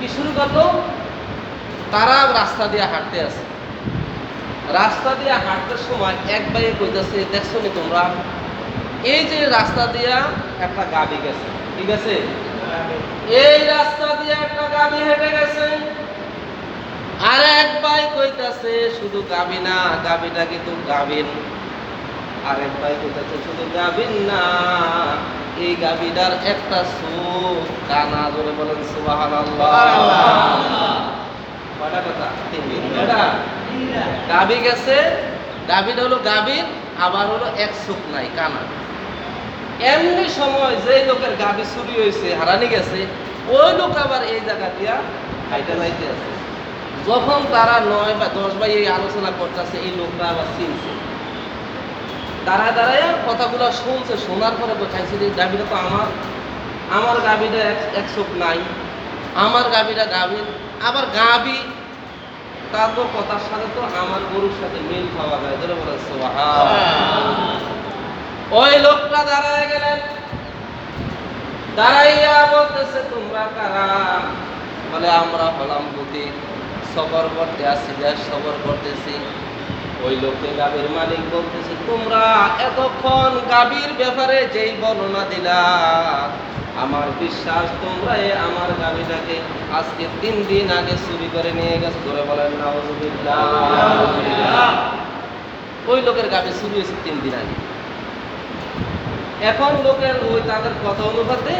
কি শুরু করল? তারা রাস্তা দিয়ে হাঁটতে আছে। রাস্তা দিয়ে হাঁটতে সময় এক ভাই কইতাছে, দেখছ নি তোমরা? এই যে রাস্তা দিয়া একটা গাড়ি গেছে। ঠিক আছে? এই রাস্তা দিয়ে একটা গাড়ি হেঁটে গেছে। আর এক ভাই কইতাছে, শুধু গাবি না, গাবিটা কিন্তু গাবিন আর এক ভাই কইতাছে শুধু গাবিন না এই গাবিটার একটা সুখ কানা ধরে বলেন কথা? গাবি গেছে হলো আবার হলো এক সুখ নাই কানা। এমনি সময় যে লোকের গাবি চুরি হয়েছে হারানি গেছে ওই লোক আবার এই জায়গা দিয়া হাইটা যাইতে আছে। যখন তারা নয় বা দশ ভাই এই আলোচনা করতেছে এই লোকরা আবার চিনছে। তারা দাঁড়ায় কথাগুলো শুনছে, শোনার পরে বোঝাইছে যে গাবিটা তো আমার আমার গাবিটা এক- চোখ নাই, আমার গাবিটা গাবি আবার গাবি তার তো কথার সাথে তো আমার গরুর সাথে মিল পাওয়া যায়। ধরে বলে ওই লোকটা দাঁড়ায় গেলেন। দাঁড়াইয়া বলতেছে, তোমরা কারা? বলে, আমরা হলাম বুদ্ধি সফর করতে আসছি দেশ সফর করতেছি। ওই লোককে গাভীর মালিক বলতেছে, তোমরা এতক্ষণ গাভীর ব্যাপারে যেই বর্ণনা দিলা, আমার বিশ্বাস তোমরা আমার গাভীটাকে আজকে তিন দিন আগে চুরি করে নিয়ে গেছে। ধরে বলেন, নাউজুবিল্লাহ। ওই লোকের গাভী চুরি হয়েছে তিন দিন আগে। এখন লোকের ওই তাদের কথা অনুপাতে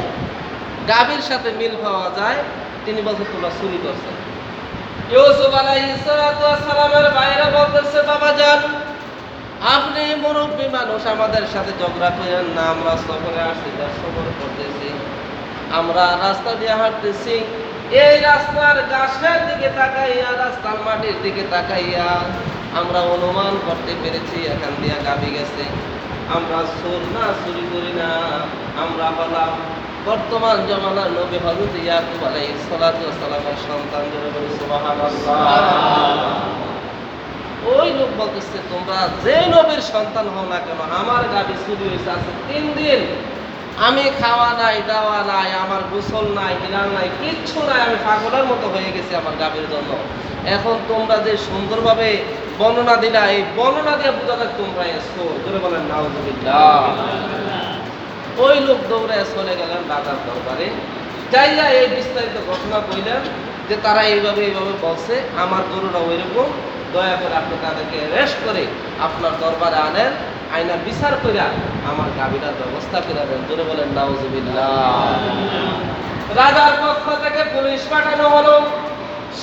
গাভীর সাথে মিল পাওয়া যায়, তিনি বছর তোমরা চুরি করছেন ইউসুফ আলাইহিস সালাতু ওয়াস সালামের বাইরে বলতেছে, বাবা যান। আপনি মুরব্বী মানুষ, আমাদের সাথে ঝগড়া করেন না। আমরা সফরে আসছি যা সফর করতেছি। আমরা রাস্তা দিয়ে হাঁটতেছি। এই রাস্তার গাছের দিকে তাকাইয়া, রাস্তার মাটির দিকে তাকাইয়া আমরা অনুমান করতে পেরেছি, এখান দিয়ে গাবি গেছে। আমরা চোর না চুরি করি না, আমরা হলাম বর্তমান জমানার নবী হজরত ইয়াকুব আলাইহিস সালাতু সালামের সন্তান বলি সুবহানাল্লাহ। ওই লোক বলতেছে, তোমরা যে নবীর সন্তান হও না কেন? আমার গাবি চুরি হয়েছে আছে তিন দিন। আমি খাওয়া নাই, দাওয়া নাই, আমার গোসল নাই হিলাল নাই, কিচ্ছু নাই, আমি পাগলের মতো হয়ে গেছি আমার গাবির জন্য। এখন তোমরা যে সুন্দরভাবে বর্ণনা দিলা, এই বর্ণনা দিয়ে বোঝা তোমরা এসো। ধরে বলেন, নাউজুবিল্লাহ। ওই লোক দৌড়ে চলে গেলেন রাজার দরবারে। যাইয়া এই বিস্তারিত ঘটনা কইলেন যে তারা এইভাবে এইভাবে বলছে, আমার গরুরা ওইরকম, দয়া করে আপনি তাদেরকে রেস্ট করে আপনার দরবারে আনেন, আইনা বিচার করে আমার গাভীটার ব্যবস্থা করে দেন। জোরে বলেন, নাউজুবিল্লাহ। রাজার পক্ষ থেকে পুলিশ পাঠানো হলো,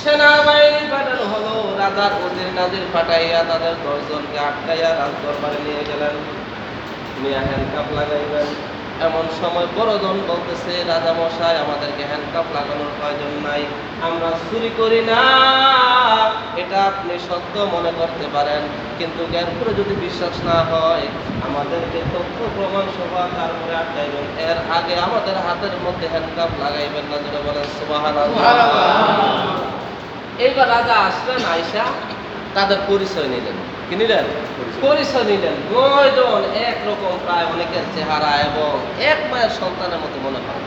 সেনাবাহিনী পাঠানো হলো, রাজার ওজির নাজির পাঠাইয়া তাদের দশজনকে আটকাইয়া রাজ দরবারে নিয়ে গেলেন। নিয়ে হ্যান্ডকাপ লাগাইবেন। এমন সময় বড়জন বলতেছে রাজা মশাই আমাদেরকে হ্যান্ডকাপ লাগানোর প্রয়োজন নাই আমরা চুরি করি না। এটা আপনি সত্য মনে করতে পারেন কিন্তু এরপরে যদি বিশ্বাস না হয় আমাদেরকে তথ্য প্রমাণ সহ তারপরে আটকাইবেন। এর আগে আমাদের হাতের মধ্যে হ্যান্ডকাপ লাগাইবেন না যেটা বলেন সুবহানাল্লাহ। এইবার রাজা আসলেন আয়সা তাদের পরিচয় নিলেন। কি নিলেন? পরিচয় নিলেন একরকম প্রায় অনেকের চেহারা এবং এক মায়ের সন্তানের মতো মনে হয়।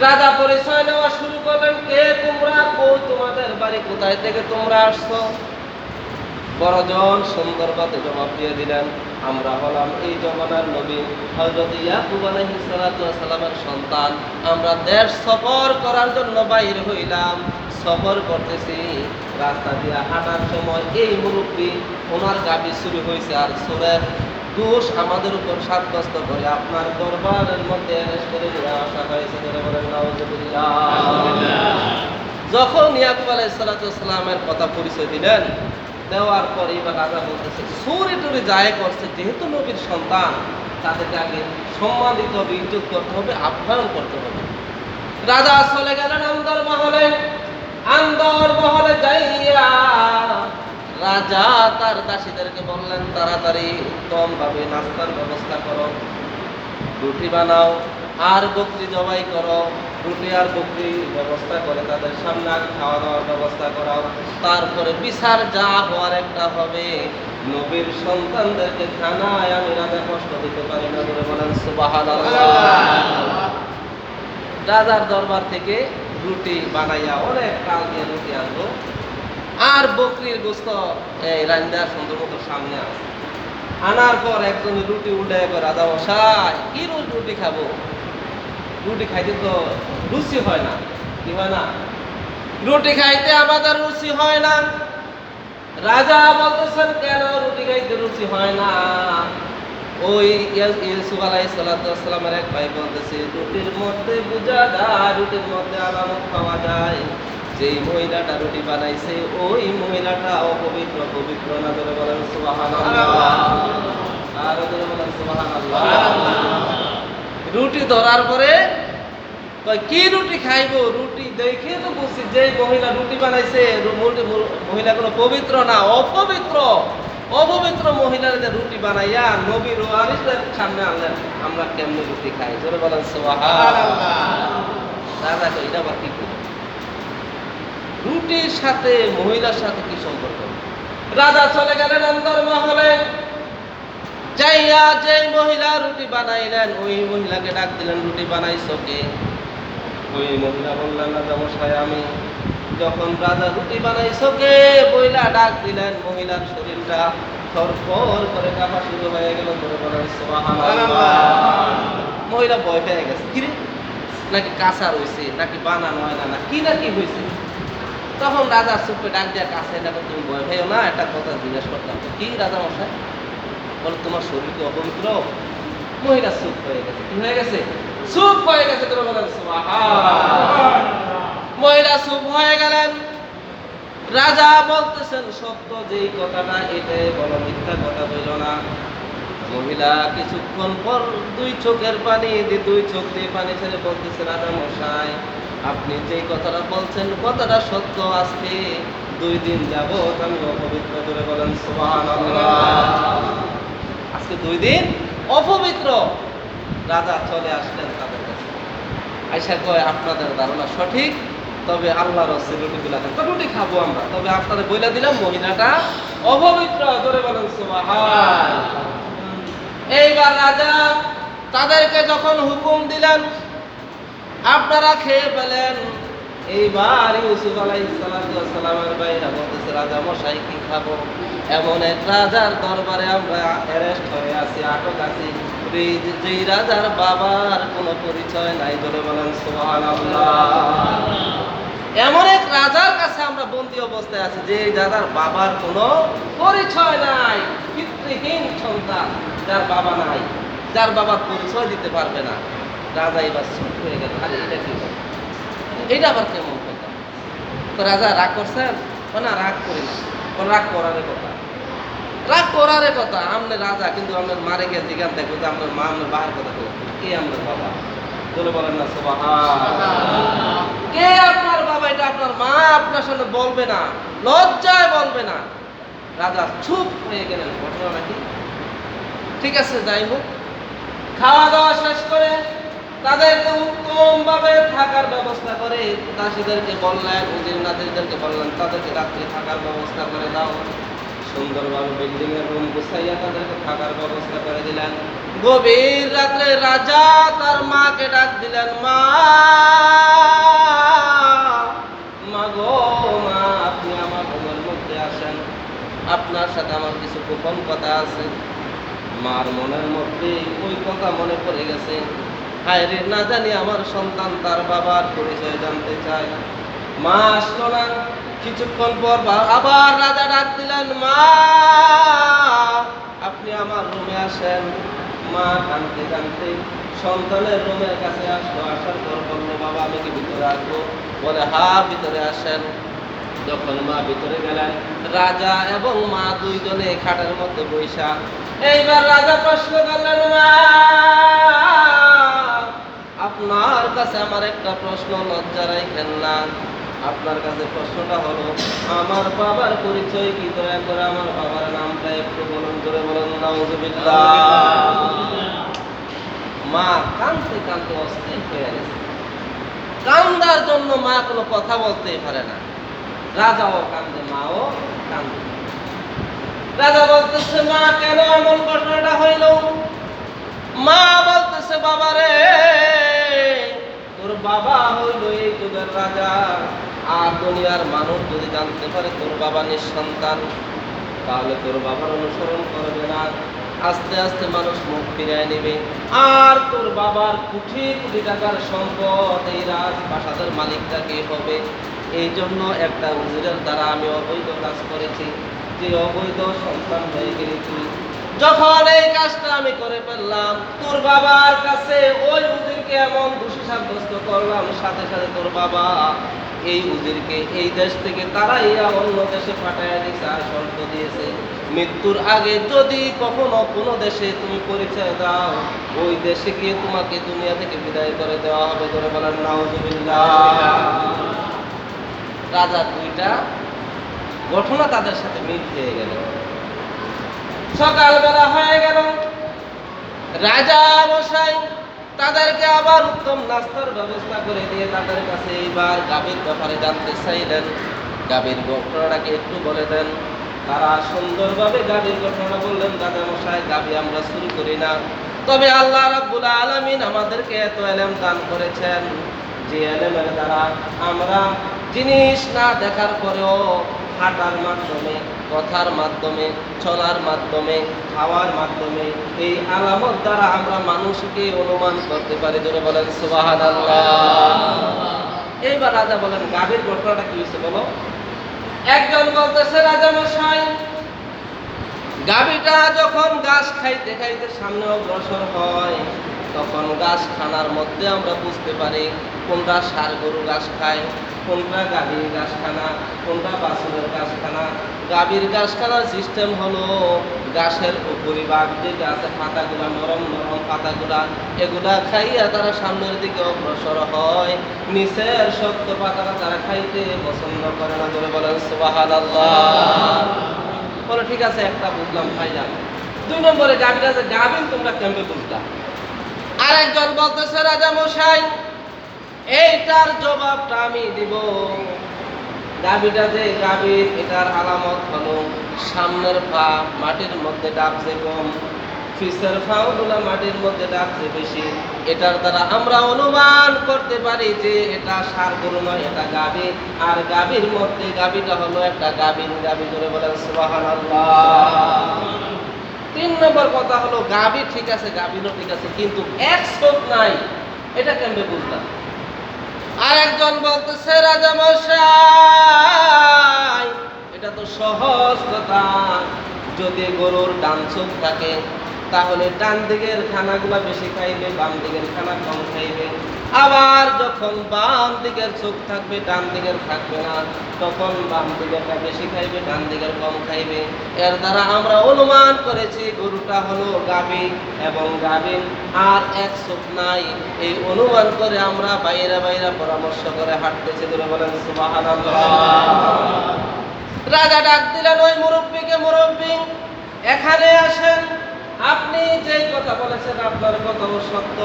রাজা পরিচয় নেওয়া শুরু করলেন, কে তোমরা? কই তোমাদের বাড়ি কোথায় থেকে তোমরা আসছো? বড়জন সুন্দরভাবে জবাব দিয়ে দিলেন আমরা হলাম এই জমানার নবী। হযরত ইয়াকুব আলাইহিস সালাতু ওয়াস সালামের সন্তান আমরা দেশ সফর করার জন্য বাইর হইলাম সফর করতেছি। রাস্তা দিয়ে হাঁটার সময় এই মুরব্বী ওনার গাবি শুরু হয়েছে আর সুরের দোষ আমাদের উপর সাব্যস্ত করে আপনার দরবারের মধ্যে অ্যারেস্ট করে নিয়ে আসা হয়েছে যখন ইয়াকুব আলাইসালামের কথা পরিচয় দিলেন দেওয়ার পর এবার রাজা বলতেছে চুরি টুরি যায় করছে, যেহেতু নবীর সন্তান, তাদেরকে আগে সম্মান দিতে হবে, ইজ্জত করতে হবে, আপ্যায়ন করতে হবে। রাজা চলে গেলেন আন্দর মহলে। আন্দর মহলে যাইয়া রাজা তার দাসীদেরকে বললেন, তাড়াতাড়ি উত্তম ভাবে নাস্তার ব্যবস্থা করো, রুটি বানাও। আর বকরি জবাই করো, রুটি আর বকরি ব্যবস্থা করে তাদের সামনে আগে খাওয়া দাওয়ার ব্যবস্থা করাও। তারপরে বিচার যা হওয়ার একটা হবে। নবীর সন্তানদেরকে খানায় আমি রাজা কষ্ট দিতে পারি না বলে বলেন রাজার দরবার থেকে রুটি বানাইয়া অনেক কাল দিয়ে রুটি আনলো আর বকরির গোস্ত এই রান্দা সুন্দর মতো সামনে আছে আনার পর একজন রুটি উল্টে রাজা মশাই, কি রুটি খাব? রুটি খাইতে তো রুচি হয় না। কি হয় না? রুটি খাইতে আমাদের রুচি হয় না। রাজা বলতেছেন কেন রুটি খাইতে রুচি হয় না? ওই ইউসুফ আলাই সালাতামের এক ভাই বলতেছে রুটির মধ্যে বোঝা যায় রুটির মধ্যে আলামত পাওয়া যায়। যেই মহিলাটা রুটি বানাইছে ওই মহিলাটা অপবিত্র পবিত্র না ধরে বলেন সুবাহান আর ধরে বলেন সুবাহান রুটি ধরার পরে কি রুটি খাইবো? রুটি দেখে তো বুঝছি যে মহিলা রুটি বানাইছে মহিলা কোনো পবিত্র না, অপবিত্র। অপবিত্র মহিলাদের রুটি বানাইয়া নবীর সামনে আনলেন। আমরা কেমনে রুটি খাই? জোরে বলেন দাদা রুটির সাথে মহিলার সাথে কি সম্পর্ক? রাজা চলে গেলেন অন্তর মহলে যাইয়া যেই মহিলা রুটি বানাইলেন, ওই মহিলাকে ডাক দিলেন, রুটি বানাইছো কে? ওই মহিলা বললেন, রাজা মশাই, আমি যখন রাজা রুটি বানাইছো কে? মহিলা ডাক দিলেন, মহিলার শরীরটা থরথর করে কাঁপা শুরু হয়ে গেল, ধরে বলেন মহিলা ভয় পেয়ে গেছে, কিরে? নাকি কাঁচা রয়েছে নাকি বানানো হয় না? কি না কি হয়েছে তখন রাজা চুপে ডাক দিয়া কাছে দেখো তুমি ভয় পেও না, একটা কথা জিজ্ঞেস করতাম, কি রাজা মশাই? বলে, তোমার শরীর কি অপবিত্র? মহিলা চুপ হয়ে গেছে। কি হয়ে গেছে? চুপ হয়ে গেছে, তোর বলেন মহিলা চুপ হয়ে গেলেন। রাজা বলতেছেন, সত্য যেই কথাটা, এটাই বলো, মিথ্যা কথা বইল না। মহিলা কিছুক্ষণ পর দুই চোখের পানি দিয়ে, দুই চোখ দিয়ে পানি ছেড়ে বলতেছে, রাজা মশাই, আপনি যেই কথাটা বলছেন, কথাটা সত্য। আজকে দুই দিন যাবত আমি অপবিত্র করে বলেন, সুবহানাল্লাহ। আজকে দুই দিন অপবিত্র রাজা চলে আসলেন তাদের কাছে। আইসা কয়, আপনাদের ধারণা সঠিক, তবে আল্লাহ রসে রুটিগুলা খান তো রুটি খাব আমরা, তবে আপনাদের বইলা দিলাম, মহিলাটা অপবিত্র ধরে বলেন এইবার রাজা তাদেরকে যখন হুকুম দিলেন, আপনারা খেয়ে পেলেন এইবার ইউসুফ আলাইসালামের বাইরা বলতেছে, রাজা মশাই, কি খাব? এমন এক রাজার দরবারে আমরা অ্যারেস্ট হয়ে আছি, আটক আছি। যেই রাজার বাবার কোনো পরিচয় নাই বলে বলেন সোহান এমন এক রাজার কাছে আমরা বন্দি অবস্থায় আছি যে রাজার বাবার কোনো পরিচয় নাই, পিতৃহীন সন্তান, যার বাবা নাই, যার বাবার পরিচয় দিতে পারবে না। রাজা এবার চুপ হয়ে গেল, আরে, এটা কি? এটা আবার কেমন কথা? তো রাজা রাগ করছেন? না রাগ করি না। রাগ করার কথা রাগ করার কথা, আমনে রাজা, কিন্তু আপনার মারে গিয়ে জিগান দেখব যে আপনার মা আপনার বাবার কথা কে আপনার বাবা? বলে বলেন না সুবহান কে আপনার বাবা, এটা আপনার মা, আপনার সামনে বলবে না, লজ্জায় বলবে না। রাজা চুপ হয়ে গেলেন, ঘটনা নাকি? ঠিক আছে, যাই হোক। খাওয়া দাওয়া শেষ করে তাদেরকে উত্তম ভাবে থাকার ব্যবস্থা করে দাসীদেরকে বললেন, উজির নাতিদেরকে বললেন, তাদেরকে রাত্রে থাকার ব্যবস্থা করে দাও। সুন্দরভাবে বিল্ডিং এর রুম গুছাইয়া তাদেরকে থাকার ব্যবস্থা করে দিলেন। গভীর রাত্রে রাজা তার মাকে ডাক দিলেন, মা মা গো মা, আপনি আমার ঘুমের মধ্যে আসেন। আপনার সাথে আমার কিছু গোপন কথা আছে। মার মনের মধ্যে ওই কথা মনে পড়ে গেছে। হায় রে, না জানি আমার সন্তান তার বাবার পরিচয় জানতে চায়। মা আসলো না। কিছুক্ষণ পর আবার রাজা ডাক দিলেন, মা, আপনি আমার রুমে আসেন। মা কানতে কানতে সন্তানের রুমের কাছে আসলো। আসার পর বলল, বাবা, আমি কি ভিতরে আসব? বলে, হা, ভিতরে আসেন। যখন মা ভিতরে গেলেন, রাজা এবং মা দুইজনে খাটের মধ্যে বৈশা এইবার রাজা প্রশ্ন করলেন, মা, আপনার কাছে আমার একটা প্রশ্ন লজ্জা রাখেন না। আপনার কাছে প্রশ্নটা হলো, আমার বাবার পরিচয় কি? দয়া করে আমার বাবার নামটা একটু বলুন করে বলুন মা কানতে কানতে অস্থির হয়ে গেছে। কান্দার জন্য মা কোনো কথা বলতেই পারে না। রাজাও কান্দে, মাও কান্দে। রাজা বলতেছে, মা, কেন এমন ঘটনাটা হইল? মা বলতেছে বাবা রে তোর বাবা হইল এই যুগের রাজা। আর দুনিয়ার মানুষ যদি জানতে পারে তোর বাবা নিঃসন্তান, তাহলে তোর বাবার অনুসরণ করবে না। আস্তে আস্তে মানুষ মুখ ফিরিয়ে নেবে। আর তোর বাবার কোটি কোটি টাকার সম্পদ এই রাজপ্রাসাদের মালিকটা কে হবে? এই জন্য একটা উজিরের দ্বারা আমি অবৈধ কাজ করেছি। যে অবৈধ সন্তান হয়ে গেলি তুই। যখন এই কাজটা আমি করে ফেললাম, তোর বাবার কাছে ওই উজিরকে এমন দোষী সাব্যস্ত করলাম, সাথে সাথে তোর বাবা এই উজিরকে, এই দেশ থেকে তারাইয়া অন্য দেশে পাঠাইয়া দিয়েছে আর শর্ত দিয়েছে। মৃত্যুর আগে যদি কখনো কোনো দেশে তুমি পরিচয় দাও, ওই দেশে গিয়ে তোমাকে দুনিয়া থেকে বিদায় করে দেওয়া হবে করে বলেন, নাউজুবিল্লাহ। রাজা দুইটা ঘটনা তাদের সাথে মিল হয়ে গেল। সকালবেলা হয়ে গেল। রাজা মশাই তাদেরকে আবার উত্তম নাস্তার ব্যবস্থা করে দিয়ে তাদের কাছে এইবার গাভীর ব্যাপারে জানতে চাইলেন। গাভীর ঘটনাটাকে একটু বলে দেন, তারা সুন্দরভাবে গাভীর ঘটনা বললেন রাজা মশাই, গাভী আমরা শুরু করি না। তবে আল্লাহ রাব্বুল আলামিন আমাদেরকে এত এলেম দান করেছেন। যে এলেমের দ্বারা আমরা জিনিস না দেখার পরেও হাঁটার মাধ্যমে, কথার মাধ্যমে, চলার মাধ্যমে, খাওয়ার মাধ্যমে, এই আলামত দ্বারা আমরা মানুষকে অনুমান করতে পারি। ধরে বলেন সুবাহান এইবার রাজা বলেন, গাভীর ঘটনাটা কি হয়েছে বলো? একজন বলতেছে রাজা মশাই গাভীটা যখন গাছ খাইতে খাইতে সামনে অগ্রসর হয়, তখন গাছ খানার মধ্যে আমরা বুঝতে পারি কোনটা সার গরু ঘাস খায় কোনটা গাভীর ঘাস খানা কোনটা বাছুরের ঘাস খানা গাভীর ঘাস খানার সিস্টেম হলো ঘাসের উপরিভাগ যেটা আছে পাতাগুলা নরম নরম পাতাগুলা, এগুলা খাইয়া তারা সামনের দিকে অগ্রসর হয়। নিচের শক্ত পাতাটা তারা খাইতে পছন্দ করে না ধরে বলেন সুবহানাল্লাহ। বলে, ঠিক আছে, একটা বুঝলাম, ভাইজান। দুই নম্বরে, গাভীরা যে গাভীন তোমরা কেমনে বুঝলাম আরেকজন বলতেছে রাজা মশাই এইটার জবাবটা আমি দিব। গাভীটা যে গাভীর এটার আলামত হলো সামনের পা মাটির মধ্যে ডাবছে কম পিসের ফাউগুলা মাটির মধ্যে ডাবছে বেশি, এটার দ্বারা আমরা অনুমান করতে পারি যে এটা সার গরু নয়, এটা গাভী আর গাভীর মধ্যে গাভীটা হলো একটা গাভীর গাভী করে বলেন, সুবহানাল্লাহ। তিন নম্বর কথা হলো গাভী ঠিক আছে গাভীরও ঠিক আছে, কিন্তু এক চোখ নাই, এটা কেমনে বুঝলাম? আর একজন বলতেছে রাজা মশাই এটা তো সহজ কথা। যদি গরুর ডান চোখ থাকে তাহলে ডান দিকের খানাগুলা বেশি খাইবে, বাম দিকের খানা কম খাইবে। আবার যখন বাম দিকের চোখ থাকবে, ডান দিকের থাকবে না। তখন বাম দিকেরটা বেশি খাইবে, ডান দিকের কম খাইবে। এর দ্বারা আমরা অনুমান করেছি, গরুটা হলো গাভী এবং গাভীর আর এক চোখ নাই। এই অনুমান করে আমরা বাইরে বাইরে পরামর্শ করে হাঁটতেছি ধরে বলেন রাজা ডাক দিলেন, ওই মুরব্বীকে মুরব্বী, এখানে আসেন। আপনি যেই কথা বলেছেন আপনার কথাও সত্য।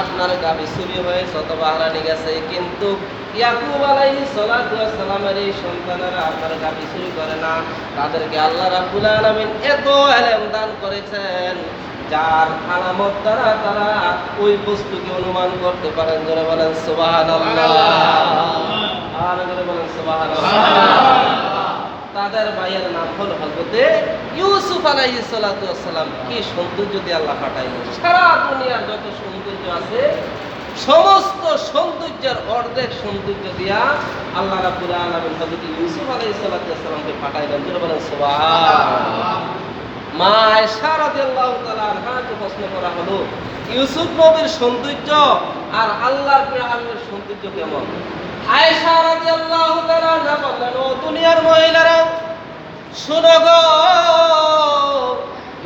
আপনার গাবি চুরি হয়েছে অথবা হারানি গেছে কিন্তু ইয়াকুব আলাইহি সালাতু সালামের এই সন্তানেরা আপনার গাবি চুরি করে না। তাদেরকে আল্লাহ রাব্বুল আলামিন এত এলেম দান করেছেন যার আলামত দ্বারা তারা ওই বস্তুকে অনুমান করতে পারেন। ধরে বলেন সুবহানাল্লাহ। আর বলেন সুবহানাল্লাহ। তাদের ভাইয়ের নাম হলো হজরতে ইউসুফ আলাইহিস সালাতু সালাম। কি সৌন্দর্য দিয়ে আল্লাহ পাঠাইল সারা দুনিয়ার যত সৌন্দর্য আছে, সমস্ত সৌন্দর্যের অর্ধেক সৌন্দর্য দিয়া আল্লাহ হযরত ইউসুফ পাঠাইলেন। বলেন মা প্রশ্ন করা হলো, ইউসুফ নবীর সৌন্দর্য আর আল্লাহর প্রেমের সৌন্দর্য কেমন? আয়েশা রাদিয়াল্লাহু তাআলা বললেন, ও দুনিয়ার মহিলারা গো,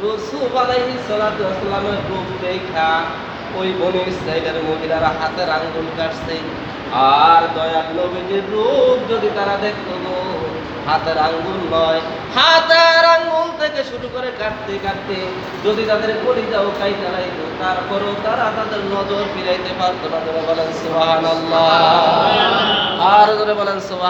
ইউসুফ আলাইহিস সালাতু রূপ দেখা। ওই বনি মহিলারা হাতের আঙ্গুল কাটছে। আর দয়াল নবীজির রূপ যদি তারা দেখতো হাতের আঙ্গুল নয়, হাতের আঙ্গুল থেকে শুরু করে কাটতে কাটতে যদি তাদের কলিজাও কাইতে লাইতো তারপরেও তারা তাদের নজর ফিরাইতে পারতো না। বলেন, সুবহানাল্লাহ। আর ধরে বলেন সুবহান